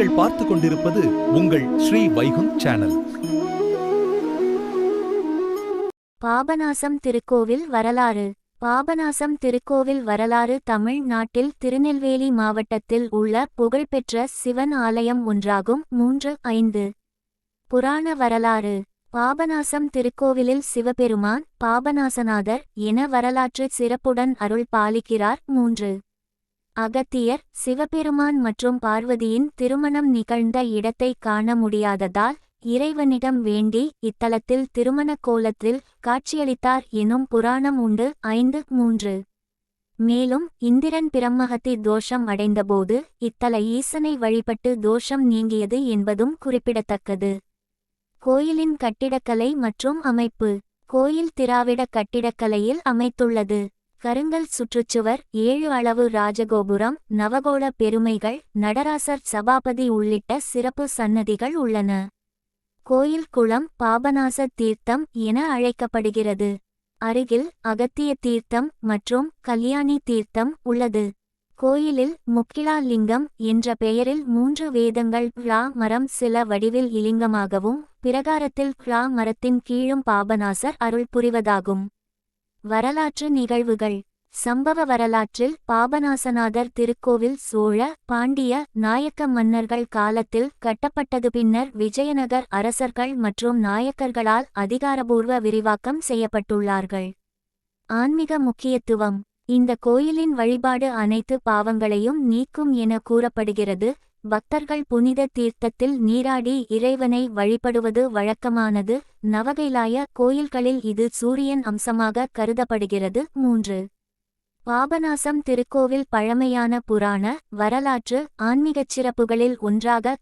நீங்கள் பார்த்து கொண்டிருப்பது உங்கள் ஸ்ரீ வைகுந்த் சேனல். பாபநாசம் திருக்கோவில் வரலாறு. பாபநாசம் திருக்கோவில் வரலாறு தமிழ்நாட்டில் திருநெல்வேலி மாவட்டத்தில் உள்ள புகழ்பெற்ற சிவன் ஆலயம் ஒன்றாகும். மூன்று ஐந்து. புராண வரலாறு. பாபநாசம் திருக்கோவிலில் சிவபெருமான் பாபநாசநாதர் என வரலாற்று சிறப்புடன் அருள் பாலிக்கிறார். மூன்று. அகத்தியர் சிவபெருமான் மற்றும் பார்வதியின் திருமணம் நிகழ்ந்த இடத்தை காண முடியாததால் இறைவனிடம் வேண்டி இத்தலத்தில் திருமணக் கோலத்தில் காட்சியளித்தார் எனும் புராணம் உண்டு ஐந்து மூன்று. மேலும் இந்திரன் பிரம்மகத்தி தோஷம் அடைந்தபோது இத்தல ஈசனை வழிபட்டு தோஷம் நீங்கியது என்பதும் குறிப்பிடத்தக்கது. கோயிலின் கட்டிடக்கலை மற்றும் அமைப்பு. கோயில் திராவிட கட்டிடக்கலையில் அமைத்துள்ளது. கருங்கல் சுற்றுச்சுவர் ஏழு அளவு ராஜகோபுரம் நவகோள பெருமைகள் நடராசர் சபாபதி உள்ளிட்ட சிறப்பு சன்னதிகள் உள்ளன. கோயில் குளம் பாபநாச தீர்த்தம் என அழைக்கப்படுகிறது. அருகில் அகத்திய தீர்த்தம் மற்றும் கல்யாணி தீர்த்தம் உள்ளது. கோயிலில் முக்கிலா லிங்கம் என்ற பெயரில் மூன்று வேதங்கள் பிளா மரம் சில வடிவில் இலிங்கமாகவும் பிரகாரத்தில் பிளா மரத்தின் கீழும் பாபநாசர் அருள் புரிவதாகும். வரலாற்று நிகழ்வுகள். சம்பவ வரலாற்றில் பாபநாசநாதர் திருக்கோவில் சோழ பாண்டிய நாயக்க மன்னர்கள் காலத்தில் கட்டப்பட்டது பின்னர் விஜயநகர் அரசர்கள் மற்றும் நாயக்கர்களால் அதிகாரபூர்வ விரிவாக்கம் செய்யப்பட்டுள்ளார்கள். ஆன்மீக முக்கியத்துவம். இந்த கோயிலின் வழிபாடு அனைத்து பாவங்களையும் நீக்கும் என கூறப்படுகிறது. பக்தர்கள் புனித தீர்த்தத்தில் நீராடி இறைவனை வழிபடுவது வழக்கமானது. நவகைலாய கோயில்களில் இது சூரியன் அம்சமாக கருதப்படுகிறது. மூன்று. பாபநாசம் திருக்கோவில் பழமையான புராண வரலாற்று ஆன்மீகச் சிறப்புகளில் ஒன்றாக